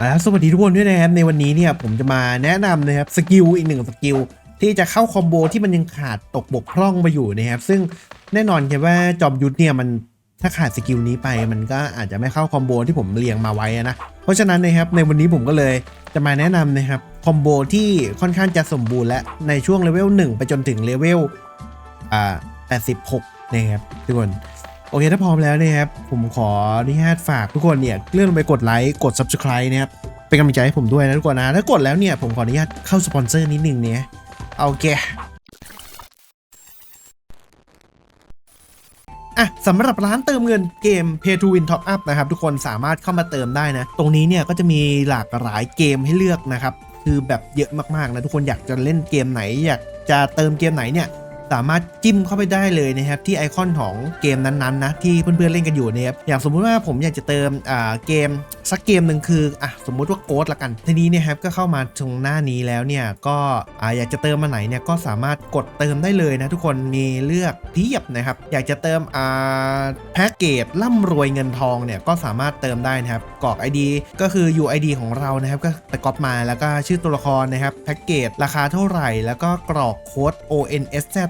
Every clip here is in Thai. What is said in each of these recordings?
อ่าสวัสดีทุกคนด้วยนะครับในวันนี้เนี่ยผมจะมาแนะนำนะครับสกิลอีกหนึ่งสกิลที่จะเข้าคอมโบที่มันยังขาดตกบกพร่องไปอยู่นะครับซึ่งแน่นอนครับว่าจอมยุทธเนี่ยมันถ้าขาดสกิลนี้ไปมันก็อาจจะไม่เข้าคอมโบที่ผมเรียงมาไว้นะเพราะฉะนั้นนะครับในวันนี้ผมก็เลยจะมาแนะนำนะครับคอมโบที่ค่อนข้างจะสมบูรณ์และในช่วงเลเวล1ไปจนถึงเลเวลอ่า86นะครับทุกคน โอเคถ้าพร้อมแล้วนะครับผมขออนุญาตฝากทุกคนเนี่ยเลื่อนไปกดไลค์กด Subscribe นะครับเป็นกำลังใจให้ผมด้วยนะทุกคนนะถ้ากดแล้วเนี่ยผมขออนุญาตเข้าสปอนเซอร์นิดนึงเนี่ยโอเคอะสำหรับร้านเติมเงินเกม Pay to Win Top Up นะครับ ทุกคนสามารถเข้ามาเติมได้นะ ตรงนี้เนี่ยก็จะมีหลากหลายเกมให้เลือกนะครับ คือแบบเยอะมากๆนะทุกคนอยากจะเล่นเกมไหน อยากจะเติมเกมไหนเนี่ย สามารถจิ้มเข้าไปได้เลยนะครับที่ไอคอนของเกมนั้นๆนะที่เพื่อนๆเล่นกันอยู่นะครับอย่างสมมุติว่าผมอยากจะเติมอ่าเกมสักเกมหนึ่งคืออะสมมุติว่าโกดละกัน ทีนี้เนี่ยครับก็เข้ามาตรงหน้านี้แล้วเนี่ยก็อ่าอยากจะเติมมาไหนเนี่ยก็สามารถกดเติมได้เลยนะทุกคนมีเลือกเพียบนะครับอยากจะเติมอ่าแพ็กเกจร่ำรวยเงินทองเนี่ยก็สามารถเติมได้นะครับกรอก ID ก็คือ UID ของเรานะครับก็ไปก๊อปมาแล้วก็ชื่อตัวละครนะครับแพ็กเกจราคาเท่าไหร่ แล้วก็กรอกโค้ด ONSZ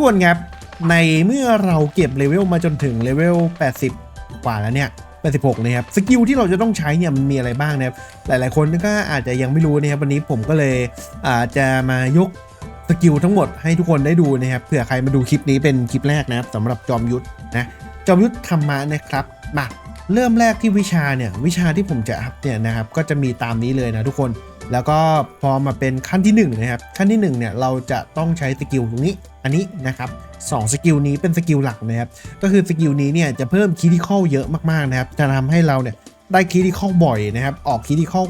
ทุกคนครับ ในเมื่อเราเก็บเลเวลมาจนถึงเลเวล 80 กว่าแล้วเนี่ย 86 นะครับ สกิลที่เราจะต้องใช้เนี่ยมันมีอะไรบ้างนะครับ หลายๆ คนก็อาจจะยังไม่รู้นะครับ วันนี้ผมก็เลยอาจจะมายกสกิลทั้งหมดให้ทุกคนได้ดูนะครับ เผื่อใครมาดูคลิปนี้เป็นคลิปแรกนะครับสำหรับจอมยุทธนะ จอมยุทธธรรมะนะครับ มาเริ่มแรกที่วิชาเนี่ย วิชาที่ผมจะอัพเนี่ยนะครับ ก็จะมีตามนี้เลยนะทุกคน แล้วก็พอมาเป็นขั้นที่1นะครับขั้นที่1เนี่ยเราจะต้องใช้สกิลตรงนี้อันนี้นะครับสองสกิลนี้เป็นสกิลหลักนะครับก็คือสกิลนี้เนี่ยจะเพิ่มคีดิคอลเยอะมากๆนะครับจะทำให้เราเนี่ยได้คีดิคอลบ่อยนะครับออกคีดิคอล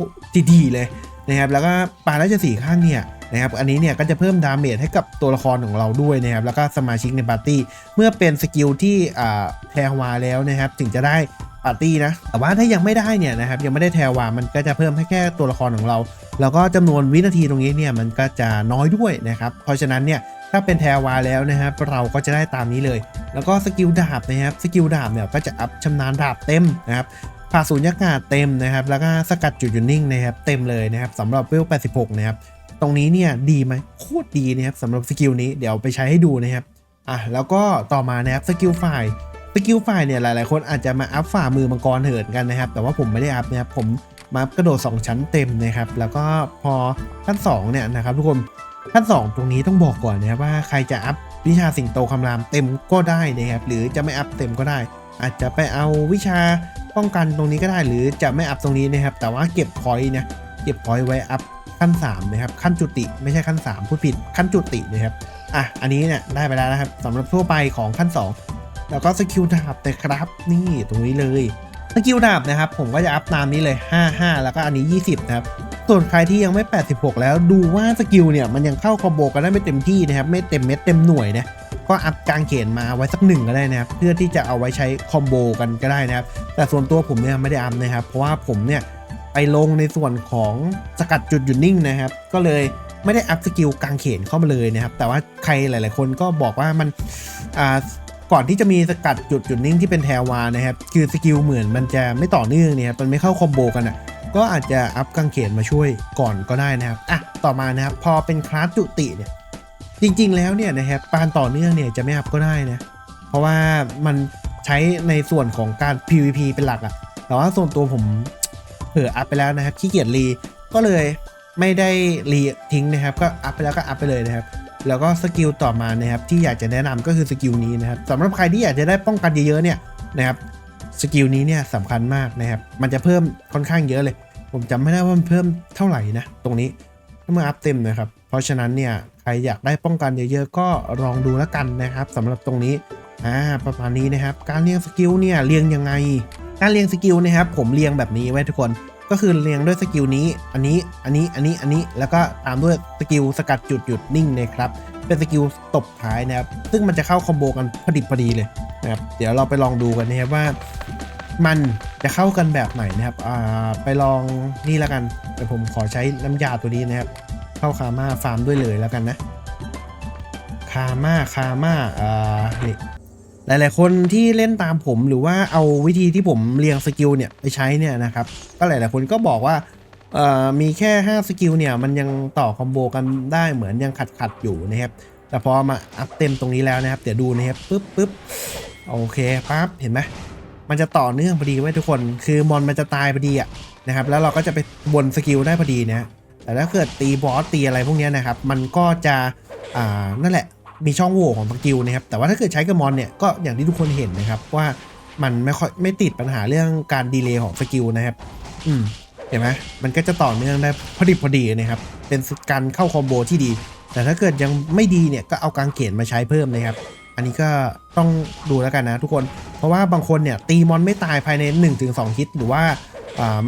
ดีๆเลยนะครับแล้วก็ปาราชสีข้างเนี่ยนะครับอันนี้เนี่ยก็จะเพิ่มดาเมจให้กับตัวละครของเราด้วยนะครับแล้วก็สมาชิกในปาร์ตี้เมื่อเป็นสกิลที่อ่าแพรวาแล้วนะครับถึงจะได้ ปาร์ตี้นะ แต่ว่าถ้ายังไม่ได้เนี่ยนะครับยังไม่ได้แทรวามันก็จะเพิ่มให้แค่ตัวละครของเรา แล้วก็จำนวนวินาทีตรงนี้เนี่ยมันก็จะน้อยด้วยนะครับเพราะฉะนั้นเนี่ยถ้าเป็นแทรวาแล้วนะครับเราก็จะได้ตามนี้เลย แล้วก็สกิลดาบนะครับสกิลดาบเนี่ยก็จะอัพชำนาญดาบเต็มนะครับผ่าสูญญากาศเต็มนะครับ แล้วก็สกัดจุดหยุดนิ่งนะครับเต็มเลยนะครับสำหรับเวล 86 นะครับ ตรงนี้เนี่ยดีไหมโคตรดีนะครับสำหรับสกิลนี้เดี๋ยวไปใช้ให้ดูนะครับอะแล้วก็ต่อมานะครับสกิลฝ่าย สกิลฝ่ายเนี่ยหลายๆ คนอาจจะมาอัพฝ่ามือมังกรเหินกันนะครับ แต่ว่าผมไม่ได้อัพนะครับผมมากระโดด 2 ชั้นเต็มนะครับ แล้วก็พอขั้น2เนี่ยนะครับทุกคนขั้น 2 ตรงนี้ต้องบอกก่อนนะครับว่าใครจะอัพวิชาสิงโตคำรามเต็มก็ได้นะครับหรือจะไม่อัพเต็มก็ได้ อาจจะไปเอาวิชาป้องกันตรงนี้ก็ได้ หรือจะไม่อัพตรงนี้นะครับ แต่ว่าเก็บพอยต์นะเก็บพอยต์ไว้อัพขั้น3นะครับขั้นจุติไม่ใช่ขั้น3พูดผิดขั้นจุตินะครับอะอันนี้เนี่ยได้ไปแล้วนะครับสำหรับทั่วไปของขั้น 2 แล้วก็สกิลดาบนะครับ นี่ตรงนี้เลยสกิลดาบนะครับ ผมก็จะอัพตามนี้เลย 55 แล้วก็อันนี้ 20 นะครับ ส่วนใครที่ยังไม่ 86 แล้วดูว่าสกิลเนี่ย มันยังเข้าคอมโบกันได้ไม่เต็มที่นะครับ ไม่เต็มเม็ดเต็มหน่วยนะก็อัพกางเขนมาไว้สักหนึ่งก็ได้นะครับ เพื่อที่จะเอาไว้ใช้คอมโบกันก็ได้นะครับ แต่ส่วนตัวผมเนี่ยไม่ได้อัพนะครับ เพราะว่าผมเนี่ยไปลงในส่วนของสกัดจุดหยุดนิ่งนะครับ ก็เลยไม่ได้อัพสกิลกางเขนเข้ามาเลยนะครับ แต่ว่าใครหลาย ๆ คนก็บอกว่ามันอ่า ก่อนที่จะมีสกัดจุดหยุดนิ่งที่เป็นแทวานะครับ คือสกิลเหมือนมันจะไม่ต่อเนื่องเนี่ยครับมันไม่เข้าคอมโบกันอะก็อาจจะอัพกางเขนมาช่วยก่อนก็ได้นะครับอะต่อมานะครับพอเป็นคลาสจุติเนี่ยจริงๆแล้วเนี่ยนะครับปานต่อเนื่องเนี่ยจะไม่อัพก็ได้นะเพราะว่ามันใช้ในส่วนของการ PVP เป็นหลักอะแต่ว่าส่วนตัวผมเผลออัพไปแล้วนะครับขี้เกียจรีก็เลยไม่ได้รีทิ้งนะครับ ก็อัพไปแล้วก็อัพไปเลยนะครับ แล้วก็สกิลต่อมานะครับที่อยากจะแนะนำก็คือสกิลนี้นะครับสำหรับใครที่อยากจะได้ป้องกันเยอะๆเนี่ยนะครับสกิลนี้เนี่ยสำคัญมากนะครับมันจะเพิ่มค่อนข้างเยอะเลย ผมจำไม่ได้ว่ามันเพิ่มเท่าไหร่นะตรงนี้ถ้าเมื่ออัพเต็มนะครับเพราะฉะนั้นเนี่ยใครอยากได้ป้องกันเยอะๆก็ลองดูแล้วกันนะครับสำหรับตรงนี้อ่าประมาณนี้นะครับการเรียงสกิลเนี่ยเรียงยังไงการเรียงสกิลนะครับผมเรียงแบบนี้ไว้ทุกคน ก็คือเรียงด้วยสกิลนี้ อันนี้ อันนี้ อันนี้ อันนี้ แล้วก็ตามด้วยสกิลสกัดจุดหยุดนิ่งนะครับ เป็นสกิลตบท้ายนะครับ ซึ่งมันจะเข้าคอมโบกันพอดิบพอดีเลยนะครับ เดี๋ยวเราไปลองดูกันนะครับว่า มันจะเข้ากันแบบไหนนะครับ อ่า ไปลองนี่แล้วกันเดี๋ยวผมขอใช้น้ำยาตัวนี้นะครับ เข้าคาม่าฟาร์มด้วยเลยแล้วกันนะ คาม่า คาม่า อ่า นี่ หลาย ๆ คนที่เล่นตามผมหรือว่าเอาวิธีที่ผมเรียงสกิลเนี่ยไปใช้เนี่ยนะครับ ก็หลาย ๆ คนก็บอกว่ามีแค่ 5 สกิลเนี่ยมันยังต่อคอมโบกันได้เหมือนยังขัดขัดๆอยู่นะครับแต่พอมาอัพเต็มตรงนี้แล้วนะครับ เดี๋ยวดูนะครับปึ๊บปึ๊บโอเคปั๊บเห็นไหมมันจะต่อเนื่องพอดีไว้ทุกคนคือมอนมันจะตายพอดีอะนะครับแล้วเราก็จะไปวนสกิลได้พอดีนะแต่ถ้าเกิดตีบอสตีอะไรพวกนี้นะครับ มันก็จะอ่านั่นแหละ มีช่องโหว่ของสกิลนะครับ แต่ว่าถ้าเกิดใช้กับมอนเนี่ยก็อย่างที่ทุกคนเห็นนะครับว่ามันไม่ค่อยไม่ติดปัญหาเรื่องการดีเลย์ของสกิลนะครับ อืมเห็นไหมมันก็จะต่อเนื่องได้พอดีพอดีนะครับ เป็นการเข้าคอมโบที่ดี แต่ถ้าเกิดยังไม่ดีเนี่ยก็เอากางเขนมาใช้เพิ่มนะครับ อันนี้ก็ต้องดูแล้วกันนะทุกคน เพราะว่าบางคนเนี่ยตีมอนไม่ตายภายใน 1-2 ฮิต หรือว่า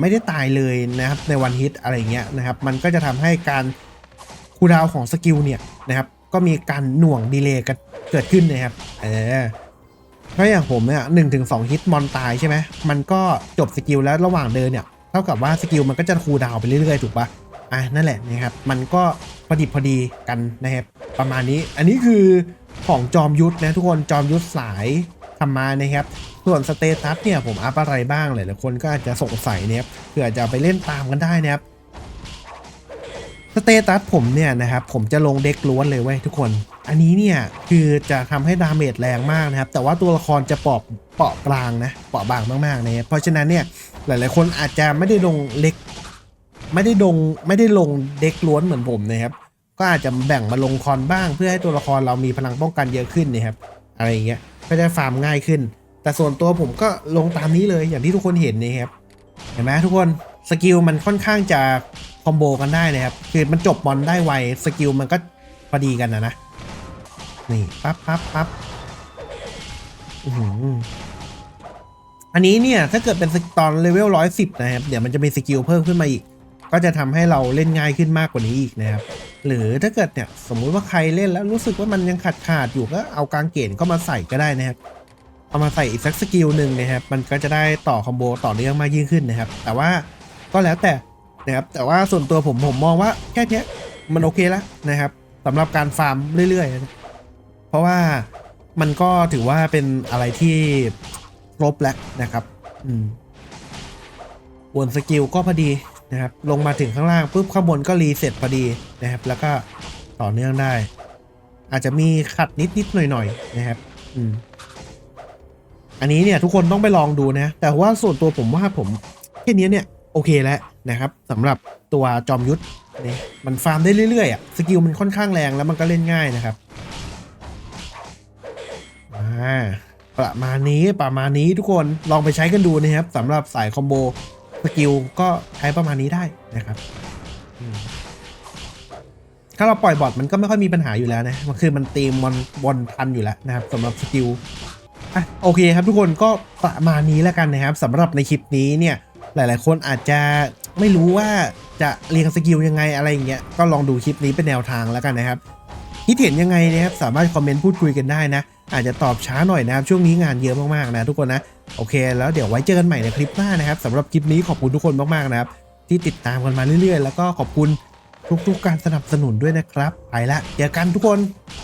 ไม่ได้ตายเลยนะครับในวันฮิตอะไรเงี้ยนะครับ มันก็จะทำให้การคูดาวของสกิลเนี่ยนะครับ ก็มีการหน่วงดีเลย์เกิดขึ้นนะครับ เออเพราะอย่างผมเนี่ยหนึ่งถึงสองฮิตมอนตายใช่ไหมมันก็จบสกิลแล้วระหว่างเดินเนี่ยเท่ากับว่าสกิลมันก็จะคูลดาวไปเรื่อยๆถูกปะอะนั่นแหละนะครับมันก็พอดีพอดีกันนะครับประมาณนี้ อันนี้คือของจอมยุทธนะทุกคนจอมยุทธสายธรรมานะครับส่วนสเตตัสเนี่ยผมอัพอะไรบ้างหลายๆคนก็อาจจะสงสัยนะครับเผื่อจะไปเล่นตามกันได้นะครับ สเตตัสผมเนี่ยนะครับผมจะลงเด็กล้วนเลยเว้ยทุกคน อันนี้เนี่ยคือจะทำให้ดาเมจแรงมากนะครับ แต่ว่าตัวละครจะเปราะเปราะบางนะเปราะบางมากๆนะครับเพราะฉะนั้นเนี่ยหลายๆ คนอาจจะไม่ได้ลงเล็ก ไม่ได้ลงไม่ได้ลงเด็กล้วนเหมือนผมนะครับก็อาจจะแบ่งมาลงคอนบ้าง เพื่อให้ตัวละครเรามีพลังป้องกันเยอะขึ้นนะครับอะไรอย่างเงี้ยก็จะฟาร์มง่ายขึ้น แต่ส่วนตัวผมก็ลงตามนี้เลยอย่างที่ทุกคนเห็นนะครับเห็นไหมทุกคนสกิลมันค่อนข้างจะ คอมโบกันได้นะครับ คือมันจบบอลได้ไว สกิลมันก็พอดีกันนะนะ นี่ปั๊บปั๊บปั๊บอืออันนี้เนี่ย ถ้าเกิดเป็นสกตอนเลเวลร้อยสิบนะครับ เดี๋ยวมันจะมีสกิลเพิ่มขึ้นมาอีก ก็จะทำให้เราเล่นง่ายขึ้นมากกว่านี้อีกนะครับ หรือถ้าเกิดเนี่ย สมมุติว่าใครเล่นแล้วรู้สึกว่ามันยังขาดขาดอยู่ก็เอากางเกณฑ์ก็มาใส่ก็ได้นะครับเอามาใส่อีกสักสกิลหนึ่งนะครับ มันก็จะได้ต่อคอมโบต่อเนื่องมากยิ่งขึ้นนะครับ แต่ว่าก็แล้วแต่ นะครับแต่ว่าส่วนตัวผมผมมองว่าแค่นี้มันโอเคแล้วนะครับสำหรับการฟาร์มเรื่อยๆนะเพราะว่ามันก็ถือว่าเป็นอะไรที่ครบแล้วนะครับอืมวนสกิลก็พอดีนะครับ ลงมาถึงข้างล่างปุ๊บข้างบนก็รีเซ็ตพอดีนะครับ แล้วก็ต่อเนื่องได้ อาจจะมีขัดนิดนิดๆหน่อยหน่อยๆนะครับ อืม อันนี้เนี่ยทุกคนต้องไปลองดูนะ แต่ว่าส่วนตัวผมว่าผมแค่นี้เนี่ย โอเคแล้ว นะครับสำหรับตัวจอมยุทธเนี่ยมันฟาร์มได้เรื่อยๆอะสกิลมันค่อนข้างแรงแล้วมันก็เล่นง่ายนะครับอ่าประมาณนี้ประมาณนี้ทุกคนลองไปใช้กันดูนะครับสำหรับสายคอมโบสกิลก็ใช้ประมาณนี้ได้นะครับถ้าเราปล่อยบอทมันก็ไม่ค่อยมีปัญหาอยู่แล้วนะมันคือมันตีมบอลบอลทันอยู่แล้วนะครับสำหรับสกิลอะโอเคครับทุกคนก็ประมาณนี้แล้วกันนะครับสำหรับในคลิปนี้เนี่ยหลาย ๆ คนอาจจะ ไม่รู้ว่าจะเรียงสกิลยังไงอะไรอย่างเงี้ยก็ลองดูคลิปนี้เป็นแนวทางแล้วกันนะครับคิดเห็นยังไงนะครับสามารถคอมเมนต์พูดคุยกันได้นะ อาจจะตอบช้าหน่อยนะครับช่วงนี้งานเยอะมากๆนะทุกคนนะโอเค แล้วเดี๋ยวไว้เจอกันใหม่ในคลิปหน้านะครับสำหรับคลิปนี้ขอบคุณทุกคนมากๆนะครับที่ติดตามกันมาเรื่อยๆ แล้วก็ขอบคุณทุกๆการสนับสนุนด้วยนะครับไปละเจอกันทุกคน